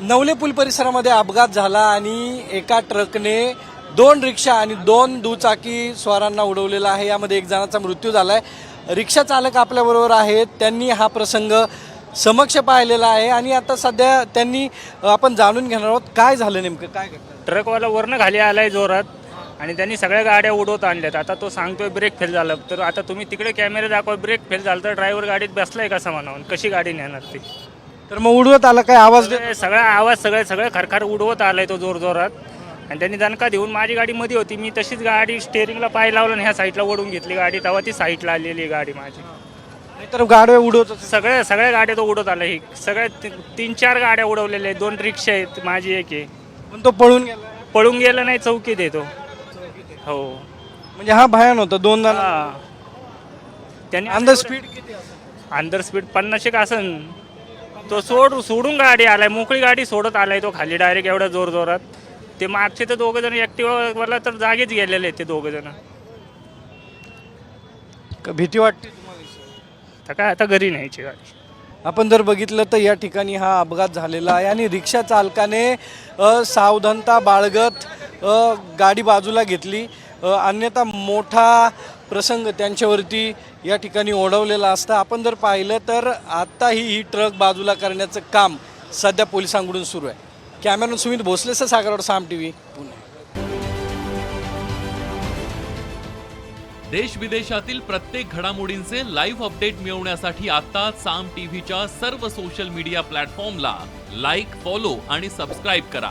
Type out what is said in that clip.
नवले पूल परिसरामध्ये अपघात झाला आणि एका ट्रकने दोन रिक्षा आणि दोन दुचाकी स्वारांना उडवलेला आहे. यामध्ये एक जणाचा मृत्यू झालाय. रिक्षा चालक आपल्याबरोबर आहेत. त्यांनी हा प्रसंग समक्ष पाहिलेला आहे आणि आता सध्या त्यांनी आपण जाणून घेणार आहोत काय झालं नेमकं काय घडलं? ट्रकवाला वरनं खाली आलाय जोरात आणि त्यांनी सगळ्या गाड्या उडवत आणल्यात. आता तो सांगतोय ब्रेक फेल झालं. तर आता तुम्ही तिकडे कॅमेरे दाखवा ब्रेक फेल झाला तर ड्रायव्हर गाडीत बसलाय कसा म्हणावून कशी गाडी नेणार ती? तर मग उडवत आला काय आवाज देत सगळे- सगळा आवाज सगळे सगळे खरखर उडवत आलाय तो जोर जोरात आणि त्यांनी दणका देऊन माझी गाडी मध्ये होती. मी तशीच गाडी स्टेअरिंगला पाय लावलं आणि ह्या साईडला ओढून घेतली गाडी. तेव्हा ती साईडला आलेली गाडी माझी. तर गाड्या उडवत होते. सगळ्या सगळ्या गाड्या तो उडवत आला. ही सगळ्या ती- तीन चार गाड्या उडवलेल्या आहेत. दोन रिक्षा आहेत. माझी एक आहे. पण तो पळून गेला. पळून गेला नाही चौकीत येतो हो. म्हणजे हा भयान होता दोन जण हा. त्यांनी द स्पीड किती असेल? अंडर स्पीड पन्नास एक असन. तो सोड सोडून गाडी आलाय मोकळी गाडी सोडत आलाय तो खाली डायरेक्ट एवढ्या जोर जोरात ते मागचे तर दोघ जण ऍक्टिव्हला तर जागेच गेलेले आहेत ते दोघ जण. का भीती वाटते तुम्हाला? तर काय आता घरी न्यायची गाडी. आपण जर बघितलं तर या ठिकाणी हा अपघात झालेला आहे आणि रिक्षा चालकाने अ, सावधानता बाळगत अ, गाडी बाजूला घेतली. अन्यथा मोठा प्रसंग त्यांच्यावरती या ठिकाणी ओढवलेला असता. आपण जर पाहिलं तर आत्ताही ही ट्रक बाजूला करण्याचं काम सध्या पोलिसांकडून सुरू आहे. कॅमेरा सुमित भोसलेचं सागरवर साम टी व्ही पुणे. देश विदेशातील प्रत्येक घडामोडींचे लाईव्ह अपडेट मिळवण्यासाठी आता साम टीव्हीच्या सर्व सोशल मीडिया प्लॅटफॉर्मला लाईक फॉलो आणि सबस्क्राईब करा.